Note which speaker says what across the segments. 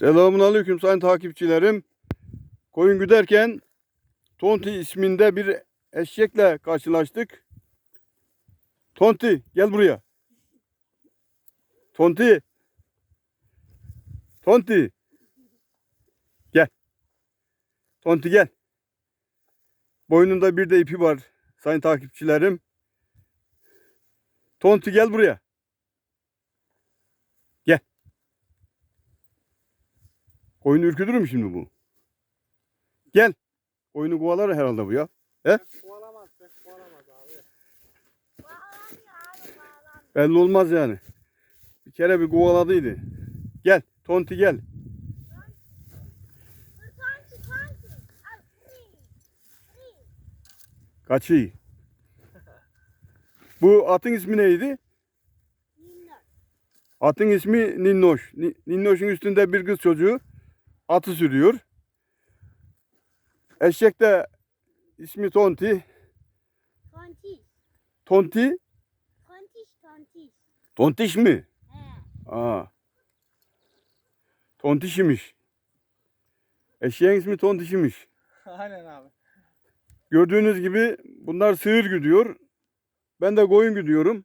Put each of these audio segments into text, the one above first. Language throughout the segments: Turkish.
Speaker 1: Selamun aleyküm sayın takipçilerim. Koyun güderken Tonti isminde bir eşekle karşılaştık. Tonti gel buraya. Tonti. Tonti. Gel. Tonti gel. Boynunda bir de ipi var sayın takipçilerim. Tonti gel buraya. Koyunu ürkütür mü şimdi bu? Gel. Koyunu kovalar herhalde bu ya.
Speaker 2: Kovalamaz, pek kovalamaz abi.
Speaker 1: Belli olmaz yani. Bir kere bir kovaladıydı. Gel. Tonti gel. Kaçıyı. Bu atın ismi neydi? Atın ismi Ninnoş. Ni- Ninnoş'un üstünde bir kız çocuğu atı sürüyor. Eşek de ismi Tonti.
Speaker 3: Tontiş,
Speaker 1: Tonti.
Speaker 3: tontiş, tontiş.
Speaker 1: Tontiş mi?
Speaker 3: He.
Speaker 1: Aa. Tontiş imiş. Eşeğin ismi Tontiş imiş.
Speaker 2: Aynen abi.
Speaker 1: Gördüğünüz gibi bunlar sığır güdüyor. Ben de koyun güdüyorum.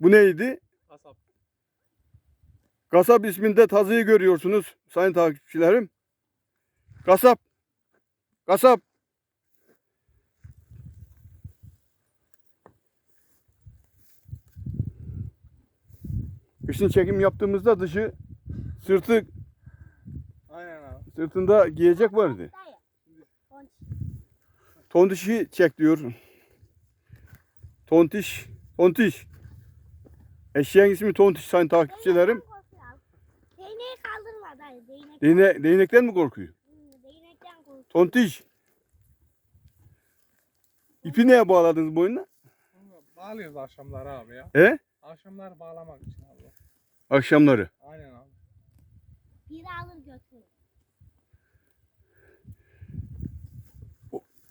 Speaker 1: Bu neydi?
Speaker 2: Kasap.
Speaker 1: Kasap isminde tazıyı görüyorsunuz sayın takipçilerim. Kasap. Kasap. Kışın çekim yaptığımızda dışı sırtı
Speaker 2: Aynen abi.
Speaker 1: sırtında giyecek vardı. Tontişi çek diyor. Tontiş. Tontiş. Eşeğin ismi Tontiş sayın takipçilerim.
Speaker 3: Dayı. Değnek.
Speaker 1: Değne, değnekten mi korkuyor?
Speaker 3: Hmm, Değnekten korkuyor.
Speaker 1: Tontiş. İpi neye bağladınız boynuna?
Speaker 2: Bağlıyoruz akşamları abi ya.
Speaker 1: He?
Speaker 2: Akşamlar bağlamak için abi.
Speaker 1: Akşamları.
Speaker 2: Aynen abi.
Speaker 3: Biri alır götürür.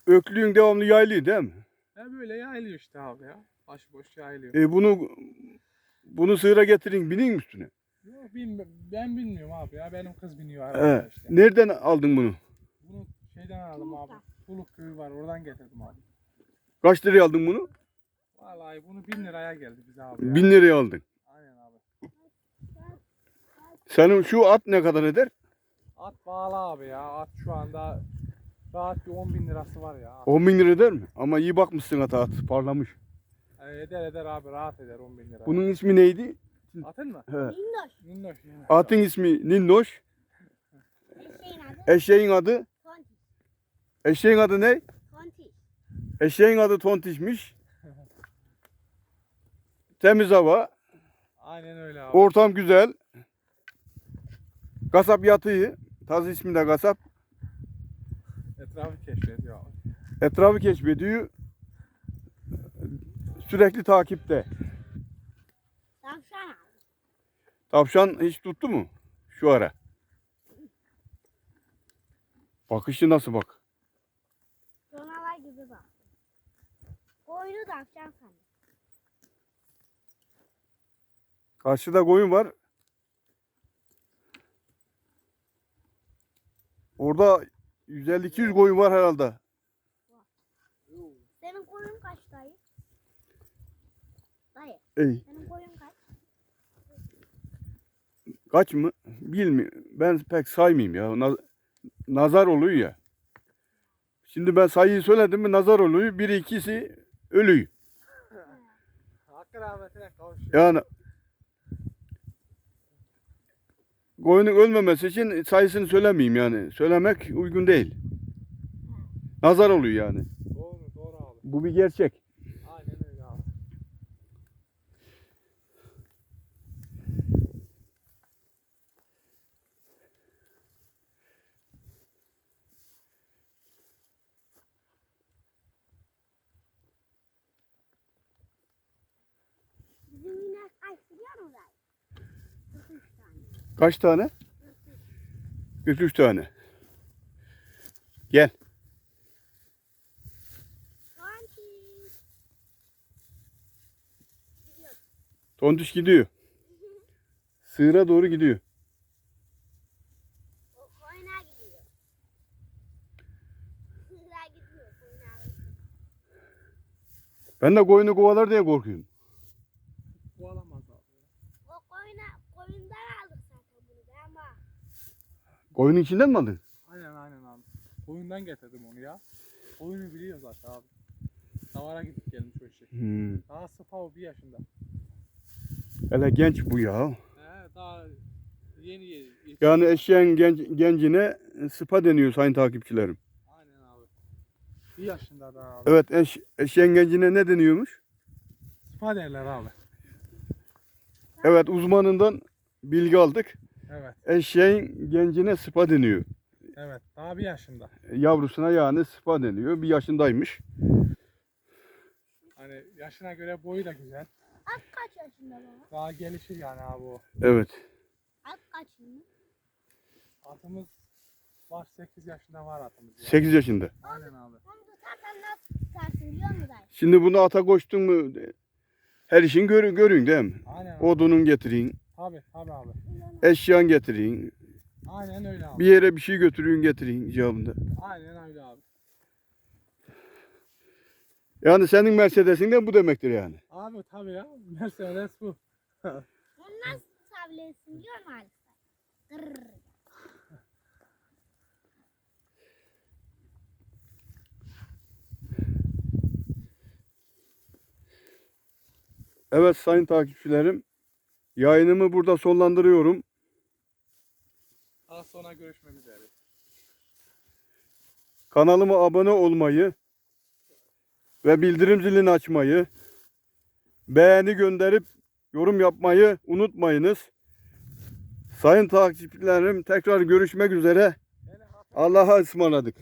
Speaker 1: Öklüğün devamlı yaylıyor değil mi?
Speaker 2: Ne böyle yayılıyor işte abi ya. Başıboş yayılıyor.
Speaker 1: E bunu bunu sığıra getirin binin üstüne.
Speaker 2: Yok ben bilmiyorum abi ya. Benim kız biniyor arabaya işte.
Speaker 1: Nereden aldın bunu?
Speaker 2: Bunu şeyden aldım abi. Tuluk köyü var oradan getirdim abi.
Speaker 1: Kaç liraya aldın bunu?
Speaker 2: Vallahi bunu bin liraya geldi bize abi ya.
Speaker 1: Bin liraya aldın.
Speaker 2: Aynen abi.
Speaker 1: Senin şu at ne kadar eder?
Speaker 2: At bağlı abi ya. At şu anda rahat bir 10 bin lirası var ya.
Speaker 1: 10 bin lira eder mi? Ama iyi bakmışsın ata at parlamış.
Speaker 2: E, eder eder abi rahat eder 10 bin lira.
Speaker 1: Bunun ismi neydi?
Speaker 2: Atın mı?
Speaker 1: He.
Speaker 3: Minnoş.
Speaker 2: Minnoş yani.
Speaker 1: Atın ismi Ninnoş.
Speaker 3: Eşeğin adı
Speaker 1: Eşeğin adı
Speaker 3: tontiş.
Speaker 1: Eşeğin adı ne?
Speaker 3: Tontiş.
Speaker 1: Eşeğin adı Tontiş'miş. Temiz hava,
Speaker 2: Aynen öyle abi.
Speaker 1: ortam güzel. Kasap yatıyı, taz ismi de kasap.
Speaker 2: Etrafı keşfediyor abi.
Speaker 1: Etrafı keşfediyor. Sürekli takipte.
Speaker 3: Tavşan aldı.
Speaker 1: Tavşan hiç tuttu mu? Şu ara. Bakışı nasıl bak.
Speaker 3: Donalar gibi bak. Koyunu tavşan sandı.
Speaker 1: Karşıda koyun var. Orada 150-200 koyun var herhalde.
Speaker 3: Senin koyun kaç dayı? Dayı.
Speaker 1: Ey,
Speaker 3: Senin koyun kaç?
Speaker 1: Kaç mı? Bilmiyorum. Ben pek saymayayım ya. Na- nazar oluyor ya. Şimdi ben sayıyı söyledim mi nazar oluyor. Biri ikisi ölüyor.
Speaker 2: Hakkı rahmetine kavuşuyor.
Speaker 1: Yani koyunun ölmemesi için sayısını söylemeyeyim yani. Söylemek uygun değil. Nazar oluyor yani.
Speaker 2: Doğru doğru abi.
Speaker 1: Bu bir gerçek.
Speaker 3: Kaç tane?
Speaker 1: 43 tane. Gel.
Speaker 3: Tontiş
Speaker 1: gidiyor. Sığıra doğru gidiyor. Ben de koyunu kovalar diye korkuyorum. Koyunun içinden mi aldın?
Speaker 2: Aynen aynen abi. Koyundan getirdim onu ya. Koyunu biliyor zaten abi. Davara gidip gelmiş o işi.
Speaker 1: Hmm.
Speaker 2: Daha sıpa o bir yaşında.
Speaker 1: Hele genç bu ya.
Speaker 2: He daha yeni yeni.
Speaker 1: Yani eşeğin genç, gencine sıpa deniyor sayın takipçilerim.
Speaker 2: Aynen abi. Bir yaşında daha abi.
Speaker 1: Evet eş, eşeğin gencine ne deniyormuş?
Speaker 2: Sıpa derler abi.
Speaker 1: Evet uzmanından bilgi aldık.
Speaker 2: Evet.
Speaker 1: Eşeğin gencine sıpa deniyor.
Speaker 2: Evet. Daha bir yaşında.
Speaker 1: Yavrusuna yani sıpa deniyor. Bir yaşındaymış.
Speaker 2: Hani yaşına göre boyu da güzel.
Speaker 3: At kaç yaşında baba?
Speaker 2: Daha gelişir yani abi o.
Speaker 1: Evet.
Speaker 3: At kaç yaşında?
Speaker 2: Atımız var 8 yaşında var atımız. Ya.
Speaker 1: 8 yaşında.
Speaker 2: Aynen abi.
Speaker 3: Onu tutarsan nasıl tutarsın biliyor musun?
Speaker 1: Şimdi bunu ata koştun mu her işin gör, görün değil mi?
Speaker 2: Aynen abi.
Speaker 1: Odunun getirin,
Speaker 2: Tabi tabi abi.
Speaker 1: Eşyan getirin,
Speaker 2: Aynen öyle abi.
Speaker 1: bir yere bir şey götürün getirin icabında.
Speaker 2: Aynen öyle abi.
Speaker 1: Yani senin Mercedes'in de bu demektir yani.
Speaker 2: Abi tabi ya. Mercedes bu.
Speaker 3: Onu nasıl tutabilirsin biliyor musun.
Speaker 1: Evet sayın takipçilerim, yayınımı burada sonlandırıyorum.
Speaker 2: Daha sonra görüşmek üzere.
Speaker 1: Kanalıma abone olmayı ve bildirim zilini açmayı, beğeni gönderip yorum yapmayı unutmayınız. Sayın takipçilerim tekrar görüşmek üzere. Allah'a ısmarladık.